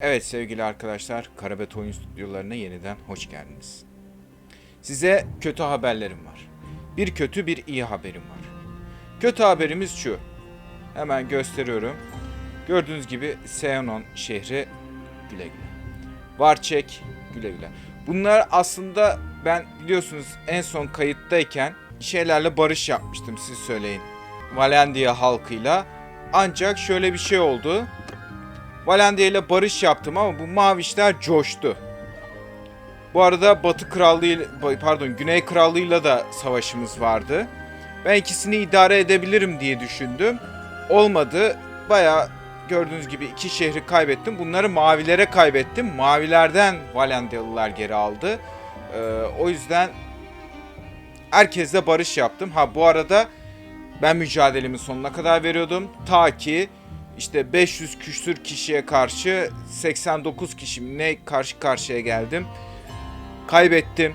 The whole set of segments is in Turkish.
Evet sevgili arkadaşlar, Karabet Oyun Stüdyolarına yeniden hoş geldiniz. Size kötü haberlerim var. Bir kötü bir iyi haberim var. Kötü haberimiz şu. Hemen gösteriyorum. Gördüğünüz gibi Seonon şehri güle güle. Varçek güle güle. Bunlar aslında ben biliyorsunuz en son kayıttayken şeylerle barış yapmıştım siz söyleyin. Valendia halkıyla. Ancak şöyle bir şey oldu. Valendia ile barış yaptım ama bu mavişler coştu. Bu arada Batı Krallığı pardon Güney Krallığı'yla da savaşımız vardı. Ben ikisini idare edebilirim diye düşündüm. Olmadı. Baya gördüğünüz gibi iki şehri kaybettim. Bunları mavilere kaybettim. Mavilerden Valendiyalılar geri aldı. Ee, o yüzden herkesle barış yaptım. Ha bu arada ben mücadelemi sonuna kadar veriyordum. Ta ki işte 500 küsür kişiye karşı 89 kişi ne karşı karşıya geldim. Kaybettim.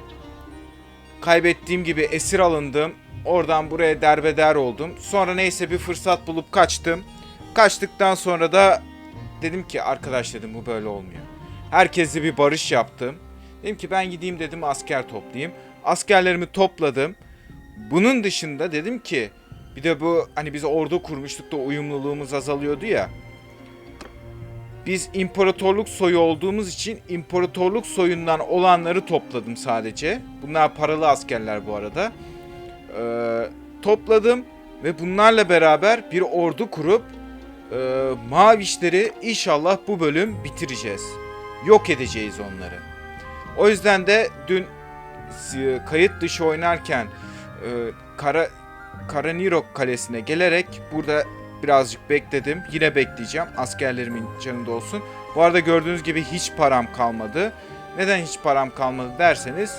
Kaybettiğim gibi esir alındım. Oradan buraya derbeder oldum. Sonra neyse bir fırsat bulup kaçtım. Kaçtıktan sonra da dedim ki arkadaş dedim bu böyle olmuyor. Herkesle bir barış yaptım. Dedim ki ben gideyim dedim asker toplayayım. Askerlerimi topladım. Bunun dışında dedim ki bir de bu hani biz ordu kurmuştuk da uyumluluğumuz azalıyordu ya. Biz imparatorluk soyu olduğumuz için imparatorluk soyundan olanları topladım sadece. Bunlar paralı askerler bu arada. Ee, topladım ve bunlarla beraber bir ordu kurup e, Mavişleri inşallah bu bölüm bitireceğiz. Yok edeceğiz onları. O yüzden de dün e, kayıt dışı oynarken e, Kara Karanirok Kalesi'ne gelerek burada birazcık bekledim. Yine bekleyeceğim. Askerlerimin canında olsun. Bu arada gördüğünüz gibi hiç param kalmadı. Neden hiç param kalmadı derseniz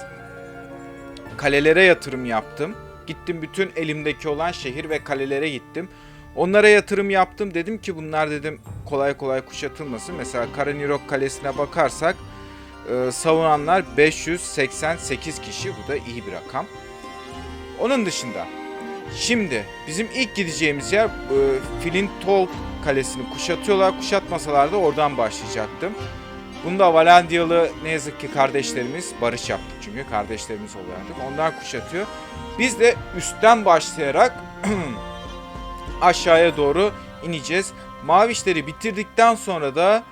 kalelere yatırım yaptım. Gittim bütün elimdeki olan şehir ve kalelere gittim. Onlara yatırım yaptım. Dedim ki bunlar dedim kolay kolay kuşatılmasın. Mesela Karanirok Kalesi'ne bakarsak e, savunanlar 588 kişi. Bu da iyi bir rakam. Onun dışında Şimdi bizim ilk gideceğimiz yer e, Flintolk Kalesi'ni kuşatıyorlar. Kuşatmasalar da oradan başlayacaktım. Bunda Valendiyalı ne yazık ki kardeşlerimiz barış yaptık çünkü kardeşlerimiz oluyordu. Onlar kuşatıyor. Biz de üstten başlayarak aşağıya doğru ineceğiz. Mavişleri bitirdikten sonra da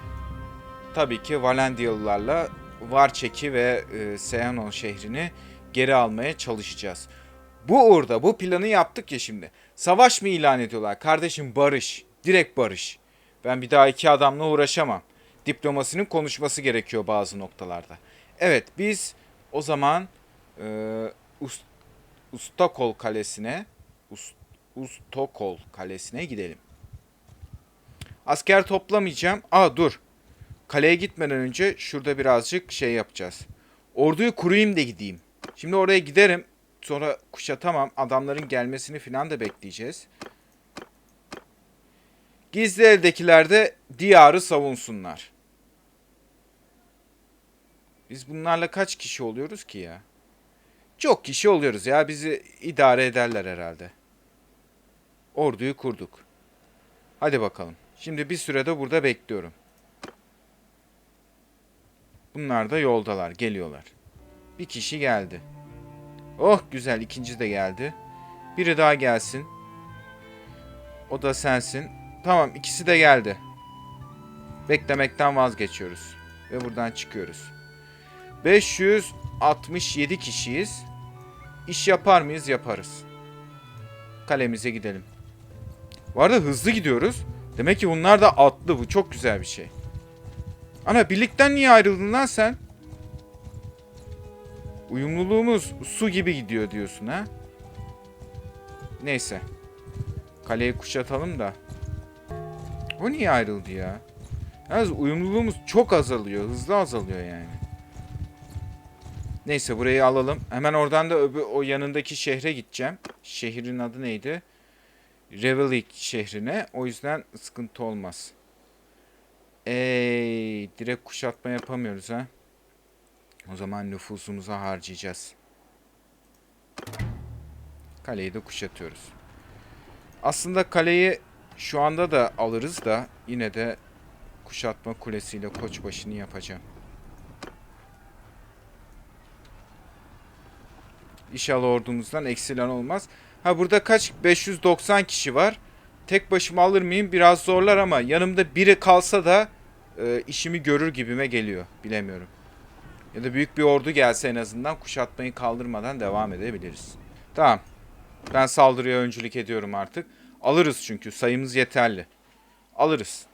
tabii ki Valendiyalılarla Varçek'i ve e, Seanon şehrini geri almaya çalışacağız. Bu uğurda bu planı yaptık ya şimdi. Savaş mı ilan ediyorlar? Kardeşim barış. Direkt barış. Ben bir daha iki adamla uğraşamam. Diplomasinin konuşması gerekiyor bazı noktalarda. Evet biz o zaman e, Ust- Ustakol Kalesi'ne Ust- Ustokol Kalesi'ne gidelim. Asker toplamayacağım. Aa dur. Kaleye gitmeden önce şurada birazcık şey yapacağız. Orduyu kurayım da gideyim. Şimdi oraya giderim. Sonra kuşatamam. Adamların gelmesini falan da bekleyeceğiz. Gizli eldekiler de diyarı savunsunlar. Biz bunlarla kaç kişi oluyoruz ki ya? Çok kişi oluyoruz ya. Bizi idare ederler herhalde. Orduyu kurduk. Hadi bakalım. Şimdi bir sürede burada bekliyorum. Bunlar da yoldalar, geliyorlar. Bir kişi geldi. Oh güzel ikinci de geldi. Biri daha gelsin. O da sensin. Tamam ikisi de geldi. Beklemekten vazgeçiyoruz. Ve buradan çıkıyoruz. 567 kişiyiz. İş yapar mıyız? Yaparız. Kalemize gidelim. Bu arada hızlı gidiyoruz. Demek ki bunlar da atlı. Bu çok güzel bir şey. Ana birlikten niye ayrıldın lan sen? Uyumluluğumuz su gibi gidiyor diyorsun ha? Neyse. Kaleyi kuşatalım da. O niye ayrıldı ya? Yalnız uyumluluğumuz çok azalıyor. Hızlı azalıyor yani. Neyse burayı alalım. Hemen oradan da öbür, o yanındaki şehre gideceğim. Şehrin adı neydi? Revelik şehrine. O yüzden sıkıntı olmaz. Ey, direkt kuşatma yapamıyoruz ha. O zaman nüfusumuza harcayacağız. Kaleyi de kuşatıyoruz. Aslında kaleyi şu anda da alırız da yine de kuşatma kulesiyle koçbaşını yapacağım. İnşallah ordumuzdan eksilen olmaz. Ha burada kaç? 590 kişi var. Tek başıma alır mıyım? Biraz zorlar ama yanımda biri kalsa da e, işimi görür gibime geliyor. Bilemiyorum. Ya da büyük bir ordu gelse en azından kuşatmayı kaldırmadan devam edebiliriz. Tamam. Ben saldırıya öncülük ediyorum artık. Alırız çünkü sayımız yeterli. Alırız.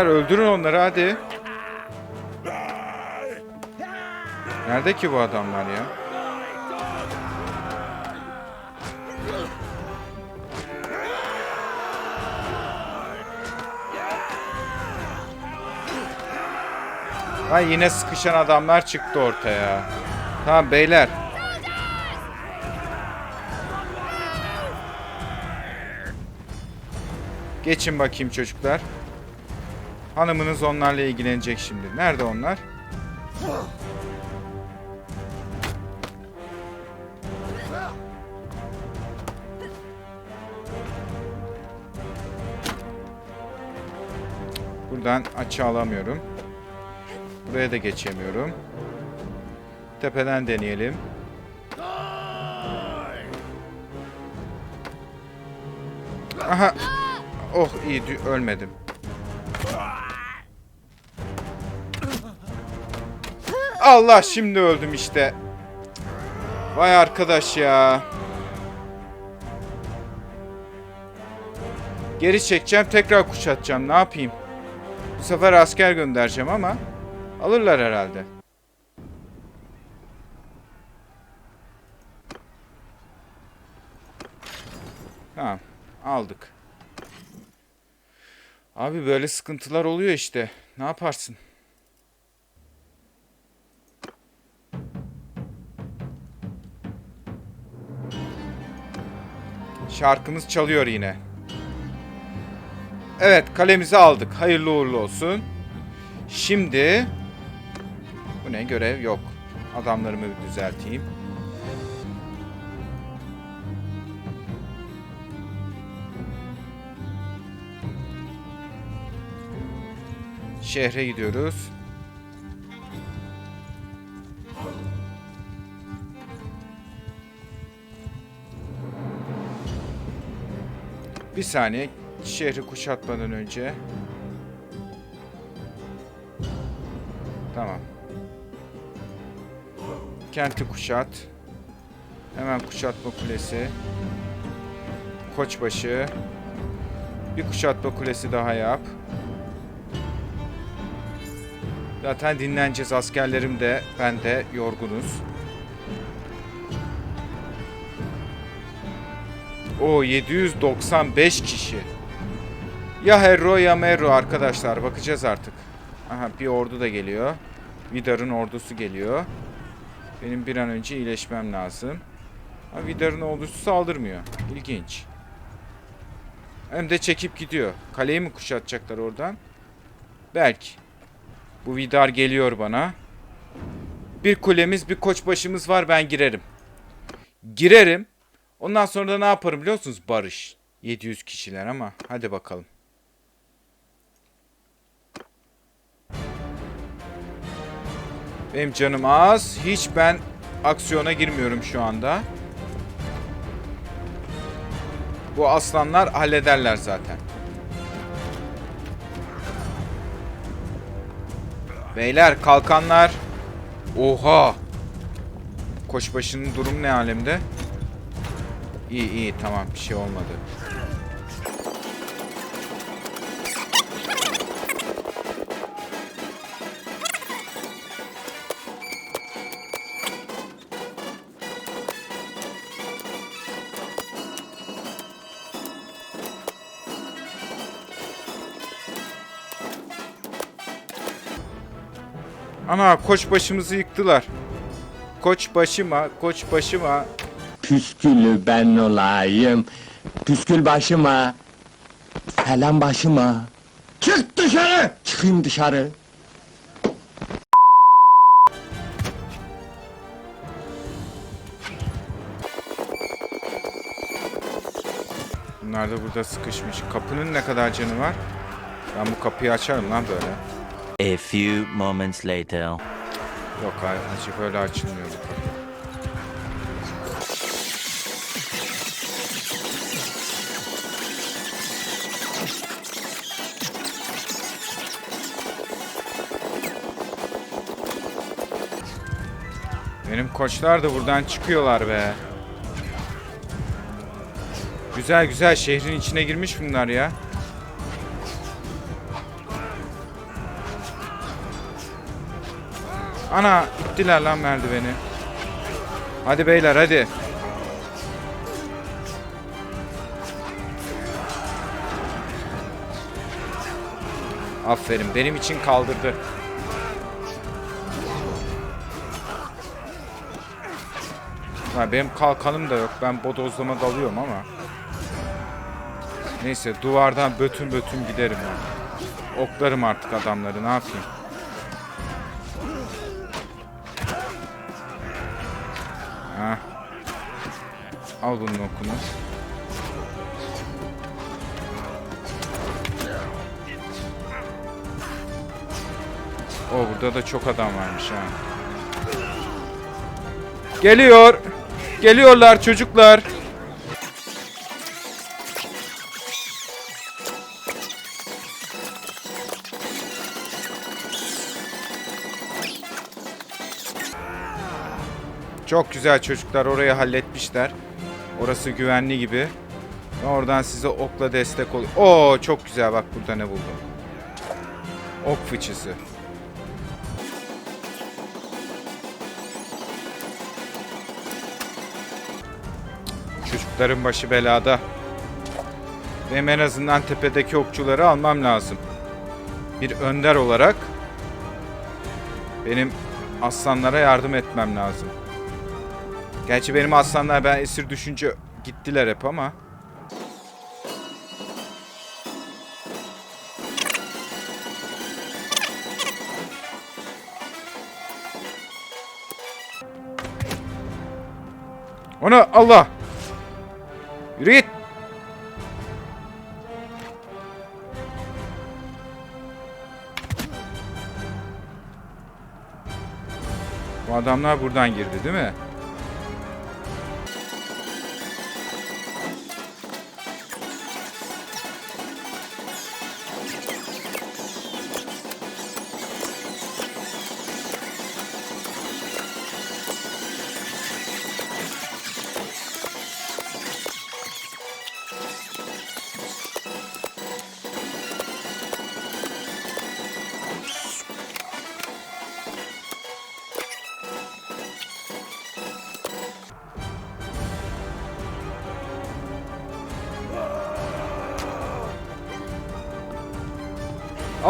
Beyler öldürün onları hadi. Nerede ki bu adamlar ya? Ay yine sıkışan adamlar çıktı ortaya. Tamam beyler. Geçin bakayım çocuklar. Hanımınız onlarla ilgilenecek şimdi. Nerede onlar? Buradan açı alamıyorum. Buraya da geçemiyorum. Tepeden deneyelim. Aha. Oh iyi ölmedim. Allah şimdi öldüm işte. Vay arkadaş ya. Geri çekeceğim tekrar kuşatacağım ne yapayım. Bu sefer asker göndereceğim ama alırlar herhalde. Tamam aldık. Abi böyle sıkıntılar oluyor işte. Ne yaparsın? Şarkımız çalıyor yine. Evet kalemizi aldık. Hayırlı uğurlu olsun. Şimdi bu ne görev yok. Adamlarımı bir düzelteyim. Şehre gidiyoruz. Bir saniye şehri kuşatmadan önce. Tamam. Kenti kuşat. Hemen kuşatma kulesi. Koçbaşı. Bir kuşatma kulesi daha yap. Zaten dinleneceğiz. Askerlerim de ben de yorgunuz. O 795 kişi. Ya Herro ya Merro arkadaşlar. Bakacağız artık. Aha bir ordu da geliyor. Vidar'ın ordusu geliyor. Benim bir an önce iyileşmem lazım. Ama Vidar'ın ordusu saldırmıyor. İlginç. Hem de çekip gidiyor. Kaleyi mi kuşatacaklar oradan? Belki. Bu Vidar geliyor bana. Bir kulemiz, bir koçbaşımız var. Ben girerim. Girerim. Ondan sonra da ne yaparım biliyor musunuz? Barış. 700 kişiler ama hadi bakalım. Benim canım az. Hiç ben aksiyona girmiyorum şu anda. Bu aslanlar hallederler zaten. Beyler kalkanlar. Oha. Koçbaşının durum ne alemde? İyi iyi tamam bir şey olmadı. Ana koç başımızı yıktılar. Koç başıma, koç başıma. Püskülü ben olayım. Püskül başıma. Selam başıma. Çık dışarı! Çıkayım dışarı. Bunlar da burada sıkışmış. Kapının ne kadar canı var? Ben bu kapıyı açarım lan böyle. A few moments later. Yok acı böyle açılmıyor bu kapı. Benim koçlar da buradan çıkıyorlar be. Güzel güzel şehrin içine girmiş bunlar ya. Ana ittiler lan merdiveni. Hadi beyler hadi. Aferin benim için kaldırdı. Ha, benim kalkanım da yok. Ben bodozlama dalıyorum ama. Neyse duvardan bötün bötün giderim ben. Oklarım artık adamları ne yapayım. Ha. Al bunun okunu. O burada da çok adam varmış ha. Geliyor. Geliyorlar çocuklar. Çok güzel çocuklar orayı halletmişler. Orası güvenli gibi. Oradan size okla destek ol. Oo çok güzel bak burada ne buldum. Ok fıçısı. Çocukların başı belada. Benim en azından tepedeki okçuları almam lazım. Bir önder olarak benim aslanlara yardım etmem lazım. Gerçi benim aslanlar ben esir düşünce gittiler hep ama. Ona Allah! Yürü git! Bu adamlar buradan girdi değil mi?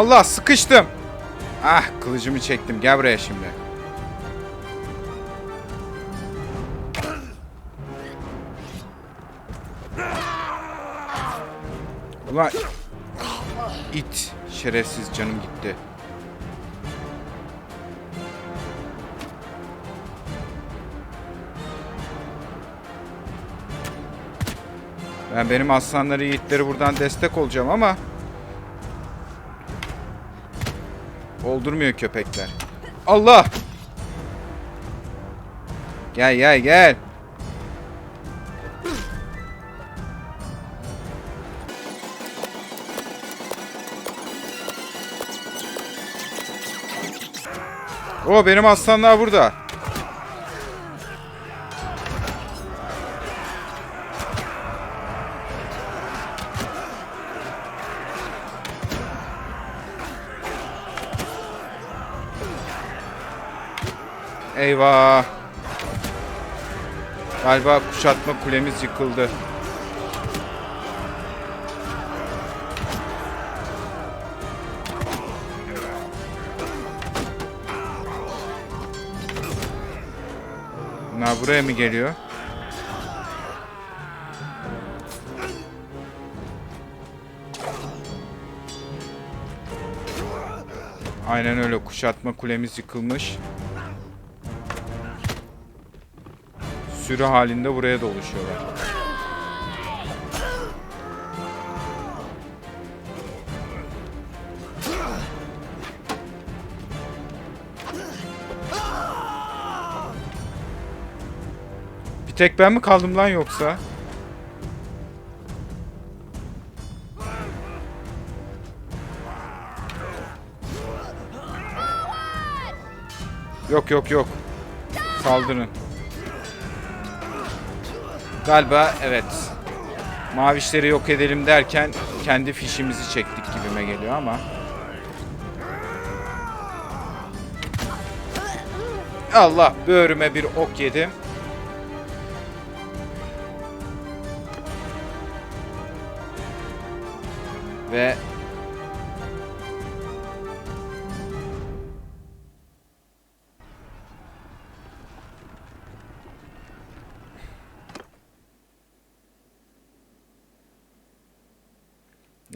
Allah sıkıştım. Ah kılıcımı çektim. Gel buraya şimdi. Ulan it şerefsiz canım gitti. Ben benim aslanları yiğitleri buradan destek olacağım ama Oldurmuyor köpekler. Allah! Gel gel gel. O benim aslanlar burada. Eyvah. Galiba kuşatma kulemiz yıkıldı. Bunlar buraya mı geliyor? Aynen öyle kuşatma kulemiz yıkılmış. Sürü halinde buraya doluşuyorlar. Bir tek ben mi kaldım lan yoksa? Yok yok yok. Saldırın. Galiba evet. Mavişleri yok edelim derken kendi fişimizi çektik gibime geliyor ama. Allah böğrüme bir ok yedim. Ve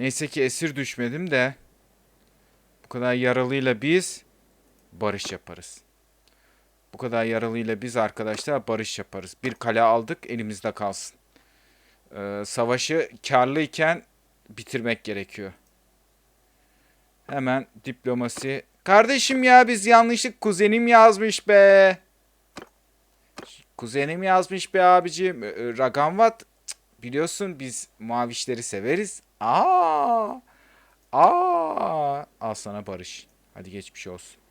Neyse ki esir düşmedim de bu kadar yaralıyla biz barış yaparız. Bu kadar yaralıyla biz arkadaşlar barış yaparız. Bir kale aldık elimizde kalsın. Ee, savaşı karlıyken bitirmek gerekiyor. Hemen diplomasi. Kardeşim ya biz yanlışlık kuzenim yazmış be. Kuzenim yazmış be abicim. Ee, Ragamvat biliyorsun biz mavişleri severiz. Aa! Aa! Al sana barış. Hadi geçmiş olsun.